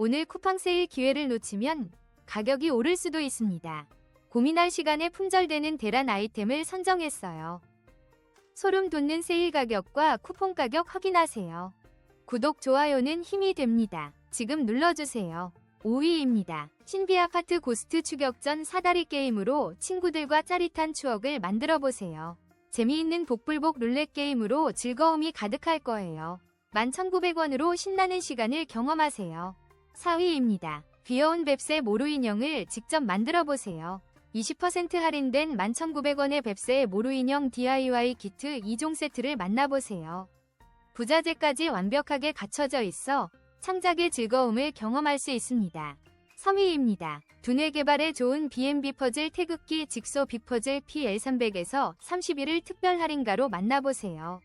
오늘 쿠팡 세일 기회를 놓치면 가격이 오를 수도 있습니다. 고민할 시간에 품절되는 대란 아이템을 선정했어요. 소름 돋는 세일 가격과 쿠폰 가격 확인하세요. 구독, 좋아요는 힘이 됩니다. 지금 눌러주세요. 5위입니다. 신비 아파트 고스트 추격전 사다리 게임으로 친구들과 짜릿한 추억을 만들어 보세요. 재미있는 복불복 룰렛 게임으로 즐거움이 가득할 거예요. 11,900원으로 신나는 시간을 경험하세요. 4위입니다. 귀여운 뱁새 모루 인형을 직접 만들어 보세요. 20% 할인된 11,900원의 뱁새 모루 인형 DIY 키트 2종 세트를 만나보세요. 부자재까지 완벽하게 갖춰져 있어 창작의 즐거움을 경험할 수 있습니다. 3위입니다. 두뇌 개발에 좋은 B&B 퍼즐 태극기 직소 빅퍼즐 PL300에서 31일 특별 할인가로 만나보세요.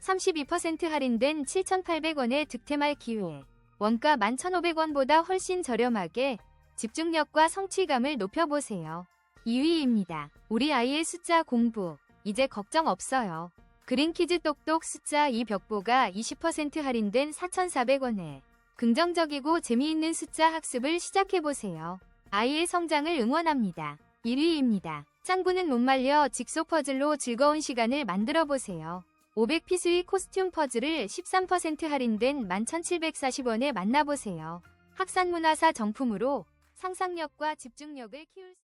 32% 할인된 7,800원의 득템할 기회. 원가 11,500원보다 훨씬 저렴하게 집중력과 성취감을 높여보세요. 2위입니다. 우리 아이의 숫자 공부. 이제 걱정 없어요. 그린키즈 똑똑 숫자 2 벽보가 20% 할인된 4,400원에 긍정적이고 재미있는 숫자 학습을 시작해보세요. 아이의 성장을 응원합니다. 1위입니다. 짱구는 못 말려 직소 퍼즐로 즐거운 시간을 만들어보세요. 500피스의 코스튬 퍼즐을 13% 할인된 11,740원에 만나보세요. 학산문화사 정품으로 상상력과 집중력을 키울 수